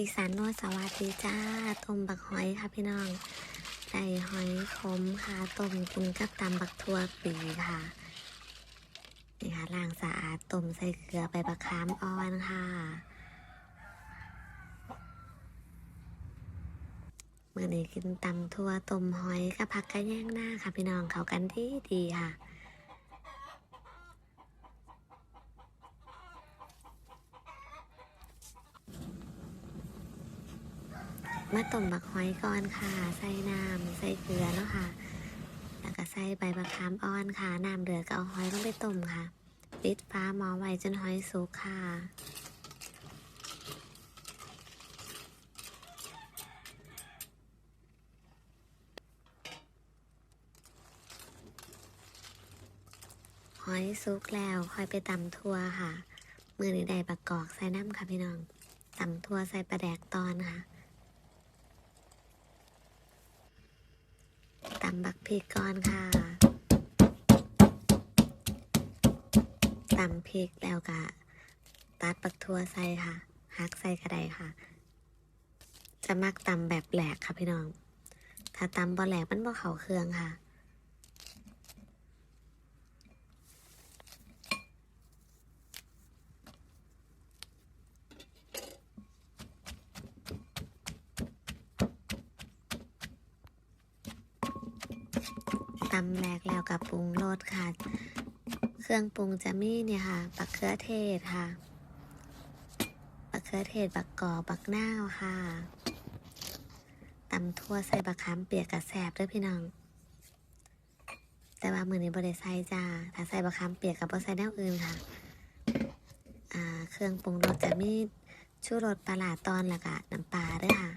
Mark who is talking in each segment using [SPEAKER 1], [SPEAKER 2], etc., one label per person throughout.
[SPEAKER 1] อีสานนวดสวัสดีจ้าต้มบักหอยค่ะพี่น้องใส่หอยขมค่ะต้มกินกับตำบักทั่วปีค่ะนี่ค่ะล้างสะอาดต้มใส่เกลือไปบักขามอ่อนค่ะเมื่อนี้กินตำทั่วต้มหอยกับผักกระแยงหน้าค่ะพี่น้องเขากันที่ดีค่ะ มาต้มบักหอยก่อนค่ะ ใส่น้ำใส่เกลือเนาะค่ะ แล้วก็ใส่ใบมะขามอ่อนค่ะ น้ำเดือดก็เอาหอยลงไปต้มค่ะ ปิดฟ้าหม้อไว้จนหอยสุกค่ะหอยสุกแล้วค่อยไปตำทั่วค่ะ มือนี้ได้ประกอกใส่น้ำค่ะพี่น้องตำทั่วใส่ปลาแดกตอนค่ะำบักพริกก่อนค่ะตำพริกแล้วก็ตัดบักทั่วใส่ค่ะฮักใส่กระไดค่ะ จะมักตำแบบแหลกค่ะพี่น้อง ถ้าตำบ่แหลกมันบ่เข้าเครื่องค่ะ ตำแรกแล้วกับปรุงรสค่ะ เครื่องปรุงจะมีเนี่ยค่ะบักเขือเทศค่ะบักเขือเทศบักกอกบักนาวค่ะตำทั่วใส่บักขามเปียกกับแสบด้วยพี่น้อง แต่ว่ามือนี้บริใส่จ้าถ้าใส่บักขามเปียกกับบใส่แนวอื่นค่ะเครื่องปรุงรสจะมีชูรสปลาหลาตอนแล้วก็น้ำปลาด้วยค่ะ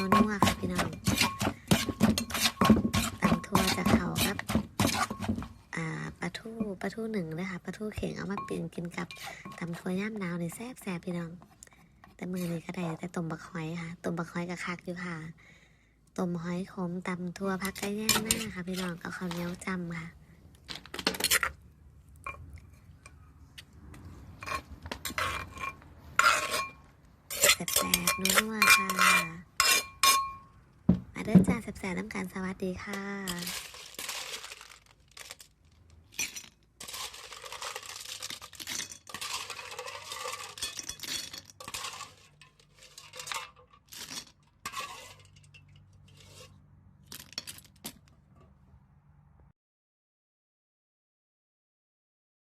[SPEAKER 1] จานัวนัวๆค่ะพี่น้องตำทั่วจะเข้ากับ อ่าปลาทูปลาทูหนึ่งเลยค่ะปลาทูเข่งเอามาปิ้งกินกับตำทั่วย่ามหนาวนี่แซ่บแซ่บพี่น้อง แต่มือนี้ก็ได้แต่ต้มบักหอยค่ะต้มบักหอยกับคักอยู่ค่ะต้มหอยขมตำทั่วพักกระแยงหน้าค่ะ พี่น้องเอาข้าวเหนียวจำค่ะแสบๆนัวๆค่ะ เด้อจ้าแสบๆน้ำกันสวัสดีค่ะ